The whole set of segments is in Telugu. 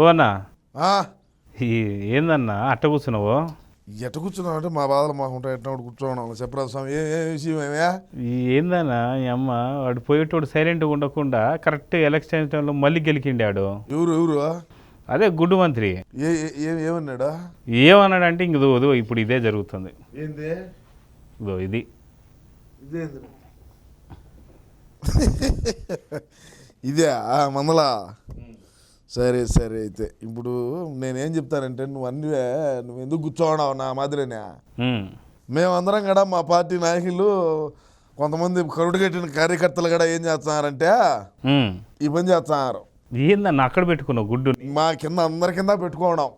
ఓనా ఏందన్నా అట్ట కూర్చున్నావు? ఎట్ట కూర్చున్నావు అంటే మా బాధలు మాకు ఉంటాయి ఎట్లా కూర్చోవడం చెప్పరా స్వామి ఏ విషయం ఏమయ్యా? ఏందన్నా ఈ అమ్మ వాడు పోయేటోడు సైలెంట్గా ఉండకుండా కరెక్ట్ ఎలక్షన్ టైంలో మళ్ళీ గెలికిండాడు. ఎవరు ఎవరు? అదే గుడ్డు మంత్రి. ఏ ఏ- ఏ- ఏమన్నాడా? ఏమన్నాడంటే ఇంక ఇదో ఇప్పుడు ఇదే జరుగుతుంది. ఏంది? ఇదో. ఇది ఇదే మందలా సరే సరే అయితే. ఇప్పుడు నేనేం చెప్తానంటే నువ్వు అన్నీ నువ్వు ఎందుకు కూర్చోవడావు నా మాదిరినే? మేమందరం కూడా మా పార్టీ నాయకులు కొంతమంది కరుడు కట్టిన కార్యకర్తలు కూడా ఏం చేస్తున్నారంటే. ఈ పని చేస్తున్నారు. ఏందన్నా అక్కడ పెట్టుకున్నావు గుడ్డు మా కింద అందరి కింద పెట్టుకోవడం.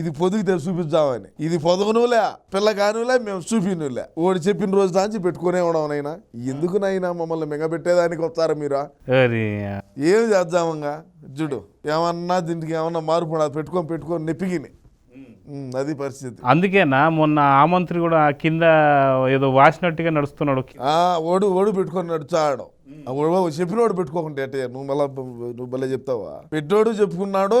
ఇది పొదుగుతే చూపిద్దామని. ఇది పొదగనులే పిల్ల కానులే మేము చూపినులే. ఓడి చెప్పిన రోజు దాంచి పెట్టుకునే ఉండవు నైనా ఎందుకు నైనా మమ్మల్ని మింగబెట్టేదానికి వస్తారా మీరు? ఏం చేద్దామంగా చూడు ఏమన్నా దీనికి ఏమన్నా మార్పు. పెట్టుకొని పెట్టుకొని నెప్పిగిని అది పరిస్థితి. అందుకేనా మొన్న ఆ మంత్రి కూడా కింద ఏదో వాసినట్టుగా నడుస్తున్నాడు. ఆ ఓడు ఓడు పెట్టుకొని నడుచాడు. చెప్పినోడు పెట్టుకోకుంటే ఎట్టే నువ్వు మళ్ళా నువ్వు భలే చెప్తావా? పెట్టోడు చెప్పుకున్నాడు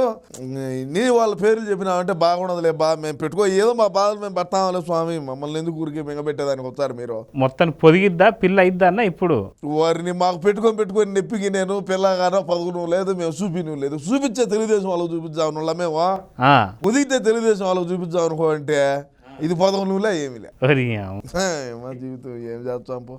నీ వాళ్ళ పేర్లు చెప్పినావంటే బాగుండదులే బా మేము పెట్టుకో ఏదో మా బాధలు మేము పడతాంలే స్వామి మమ్మల్ని ఎందుకు ఊరికే మింగబెట్టేదానికి వస్తారు మీరు? మొత్తానికి పొదిగిద్దా పిల్ల అయిద్దా అన్న ఇప్పుడు? వారిని మాకు పెట్టుకొని పెట్టుకొని నెప్పికి నేను పిల్లగానో పదకొండు లేదు మేము చూపిను లేదు. చూపించే తెలుగుదేశం వాళ్ళకి చూపించాము నువ్వు మేము. ఆ, ఉదిగితే తెలుగుదేశం వాళ్ళకి చూపించాం అనుకో అంటే ఇది పదకొండులే ఏమిలే ఒరి మా జీవితం ఏం చేస్తాం పో.